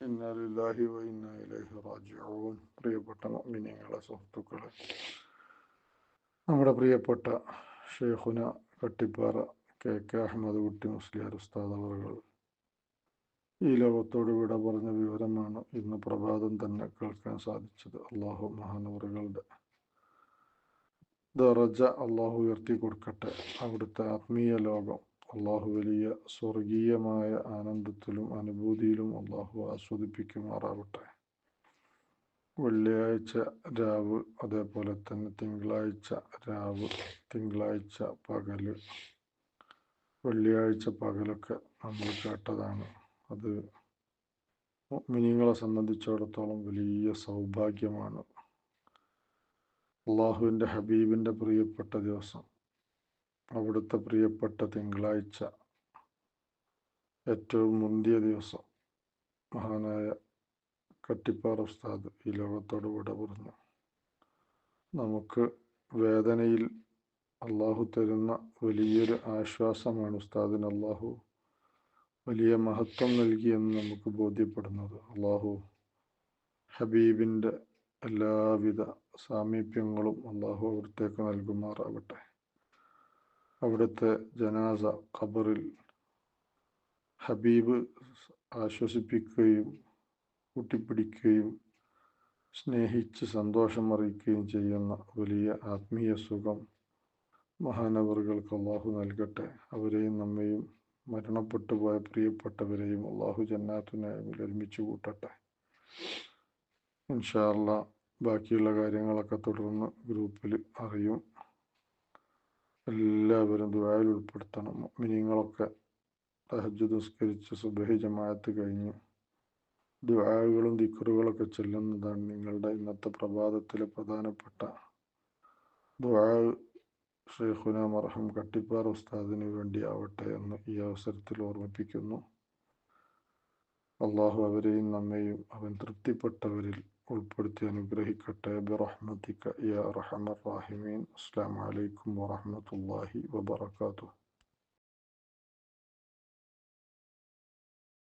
ഇന്നലില്ലാഹി വ ഇലൈഹി റാജിഊൻ പ്രിയപ്പെട്ട മിനിങ്ങളെ സുഹൃത്തുക്കളെ നമ്മുടെ പ്രിയപ്പെട്ട ഷെയ്ഖുന കട്ടിപ്പാറ കെ കെ അഹമ്മദ് കുട്ടി മുസ്ലിയാർ ഉസ്താദ് അവറുകൾ ഈ ലോകത്തോട് വിട പറഞ്ഞ വിവരമാണ് ഇന്ന് പ്രഭാതം തന്നെ കേൾക്കാൻ സാധിച്ചത്. അള്ളാഹു മഹാനവറുകളുടെ ദറജ അള്ളാഹു ഉയർത്തി കൊടുക്കട്ടെ. അവിടുത്തെ ആത്മീയ ലോകം അള്ളാഹു വലിയ സ്വർഗീയമായ ആനന്ദത്തിലും അനുഭൂതിയിലും അള്ളാഹു ആസ്വദിപ്പിക്കുമാറാവട്ടെ വെള്ളിയാഴ്ച രാവ് അതേപോലെ തന്നെ തിങ്കളാഴ്ച രാവ് തിങ്കളാഴ്ച പകൽ. വെള്ളിയാഴ്ച പകലൊക്കെ നമ്മൾ കേട്ടതാണ്. അത് മിനിങ്ങളെ സംബന്ധിച്ചിടത്തോളം വലിയ സൗഭാഗ്യമാണ്. അള്ളാഹുവിന്റെ ഹബീബിന്റെ പ്രിയപ്പെട്ട ദിവസം. അവിടുത്തെ പ്രിയപ്പെട്ട തിങ്കളാഴ്ച. ഏറ്റവും മുന്തിയ ദിവസം. മഹാനായ കട്ടിപ്പാറ ഉസ്താദ് ഈ ലോകത്തോട് വിട പറഞ്ഞു. നമുക്ക് വേദനയിൽ അള്ളാഹു തരുന്ന വലിയൊരു ആശ്വാസമാണ് ഉസ്താദിന് അള്ളാഹു വലിയ മഹത്വം നൽകിയെന്ന് നമുക്ക് ബോധ്യപ്പെടുന്നത്. അള്ളാഹു ഹബീബിന്റെ എല്ലാവിധ സാമീപ്യങ്ങളും അള്ളാഹു അവിടത്തേക്ക് നൽകുമാറാവട്ടെ. അവിടുത്തെ ജനാസ ഖബറിൽ ഹബീബ് ആശ്വസിപ്പിക്കുകയും കൂട്ടിപ്പിടിക്കുകയും സ്നേഹിച്ച് സന്തോഷം അറിയിക്കുകയും ചെയ്യുന്ന വലിയ ആത്മീയ സുഖം മഹാനവറുകൾക്ക് അള്ളാഹു നൽകട്ടെ. അവരെയും നമ്മയും മരണപ്പെട്ടു പോയ പ്രിയപ്പെട്ടവരെയും അള്ളാഹു ജന്നാത്തുനായും ഒരുമിച്ച് കൂട്ടട്ടെ. ഇൻഷാല്ല ബാക്കിയുള്ള കാര്യങ്ങളൊക്കെ തുടർന്ന് ഗ്രൂപ്പിൽ അറിയും. എല്ലാവരും ദുബായിൽ ഉൾപ്പെടുത്തണം. മിനിങ്ങളൊക്കെ തഹജ് നിസ്കരിച്ച് സുബഹി ജമാഅത്ത് കഴിഞ്ഞ് ദുആകളും ദിക്കറുകളൊക്കെ ചെല്ലുന്നതാണ് നിങ്ങളുടെ ഇന്നത്തെ പ്രഭാതത്തിലെ പ്രധാനപ്പെട്ട ദുആ ഷെയ്ഖുന മർഹം കട്ടിപ്പാർ ഉസ്താദിന് വേണ്ടി ആവട്ടെ എന്ന് ഈ അവസരത്തിൽ ഓർമ്മിപ്പിക്കുന്നു. അള്ളാഹു അവരെയും നമ്മെയും അവൻ തൃപ്തിപ്പെട്ടവരിൽ ഉൾപ്പെടുത്തി അനുഗ്രഹിക്കട്ടെ ബിറഹ്മത്തിക യാ റഹമർ റാഹിമീൻ അസ്സാം വലൈക്കും വറഹമത്തല്ലാഹി വബർക്കാത്തു